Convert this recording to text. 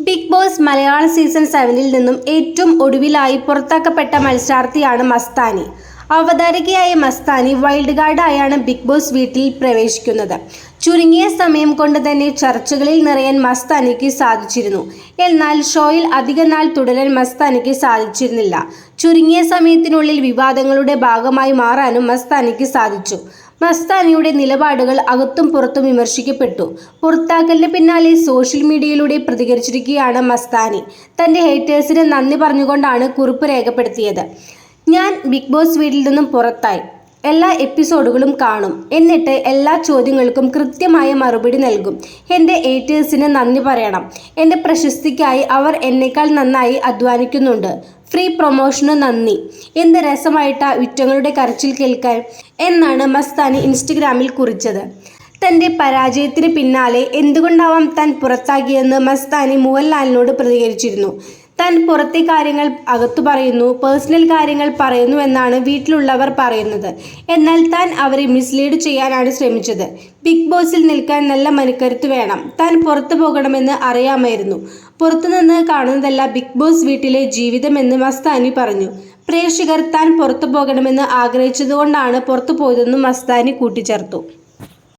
Big boss Malayalam season സെവനിൽ നിന്നും ഏറ്റവും ഒടുവിലായി പുറത്താക്കപ്പെട്ട മത്സരാർത്ഥിയാണ് മസ്താനി. അവതാരകയായ മസ്താനി വൈൽഡ് കാർഡായാണ് ബിഗ് ബോസ് വീട്ടിൽ പ്രവേശിക്കുന്നത്. ചുരുങ്ങിയ സമയം കൊണ്ട് തന്നെ ചർച്ചകളിൽ നിറയാൻ മസ്താനിക്ക് സാധിച്ചിരുന്നു. എന്നാൽ ഷോയിൽ അധിക നാൾ തുടരാൻ മസ്താനിക്ക് സാധിച്ചിരുന്നില്ല. ചുരുങ്ങിയ സമയത്തിനുള്ളിൽ വിവാദങ്ങളുടെ ഭാഗമായി മാറാനും മസ്താനിക്ക് സാധിച്ചു. മസ്താനിയുടെ നിലപാടുകൾ അകത്തും പുറത്തും വിമർശിക്കപ്പെട്ടു. പുറത്താക്കലിന് പിന്നാലെ സോഷ്യൽ മീഡിയയിലൂടെ പ്രതികരിച്ചിരിക്കുകയാണ് മസ്താനി. തന്റെ ഹേറ്റേഴ്സിന് നന്ദി പറഞ്ഞുകൊണ്ടാണ് കുറിപ്പ് രേഖപ്പെടുത്തിയത്. ഞാൻ ബിഗ് ബോസ് വീട്ടിൽ നിന്നും പുറത്തായി. എല്ലാ എപ്പിസോഡുകളും കാണും. എന്നിട്ട് എല്ലാ ചോദ്യങ്ങൾക്കും കൃത്യമായ മറുപടി നൽകും. എന്റെ ഏറ്റേഴ്സിന് നന്ദി പറയണം. എന്റെ പ്രശസ്തിക്കായി അവർ എന്നേക്കാൾ നന്നായി അധ്വാനിക്കുന്നുണ്ട്. ഫ്രീ പ്രൊമോഷന് നന്ദി. എന്ത് രസമായിട്ടാ വിറ്റങ്ങളുടെ കരച്ചിൽ കേൾക്കാൻ? എന്നാണ് മസ്താനി ഇൻസ്റ്റഗ്രാമിൽ കുറിച്ചത്. തന്റെ പരാജയത്തിന് പിന്നാലെ എന്തുകൊണ്ടാവാം താൻ പുറത്താക്കിയെന്ന് മസ്താനി മോഹൻലാലിനോട് പ്രതികരിച്ചിരുന്നു. താൻ പുറത്തെ കാര്യങ്ങൾ അകത്തു പറയുന്നു പേഴ്സണൽ കാര്യങ്ങൾ പറയുന്നു എന്നാണ് വീട്ടിലുള്ളവർ പറയുന്നത്. എന്നാൽ താൻ അവരെ മിസ്ലീഡ് ചെയ്യാനാണ് ശ്രമിച്ചത്. ബിഗ് ബോസിൽ നിൽക്കാൻ നല്ല മനക്കരുത്ത് വേണം. താൻ പുറത്തു പോകണമെന്ന് അറിയാമായിരുന്നു. പുറത്തുനിന്ന് കാണുന്നതല്ല ബിഗ് ബോസ് വീട്ടിലെ ജീവിതമെന്ന് മസ്താനി പറഞ്ഞു. പ്രേക്ഷകർ താൻ പുറത്തു പോകണമെന്ന് ആഗ്രഹിച്ചതുകൊണ്ടാണ് പുറത്തു പോയതെന്നും മസ്താനി കൂട്ടിച്ചേർത്തു.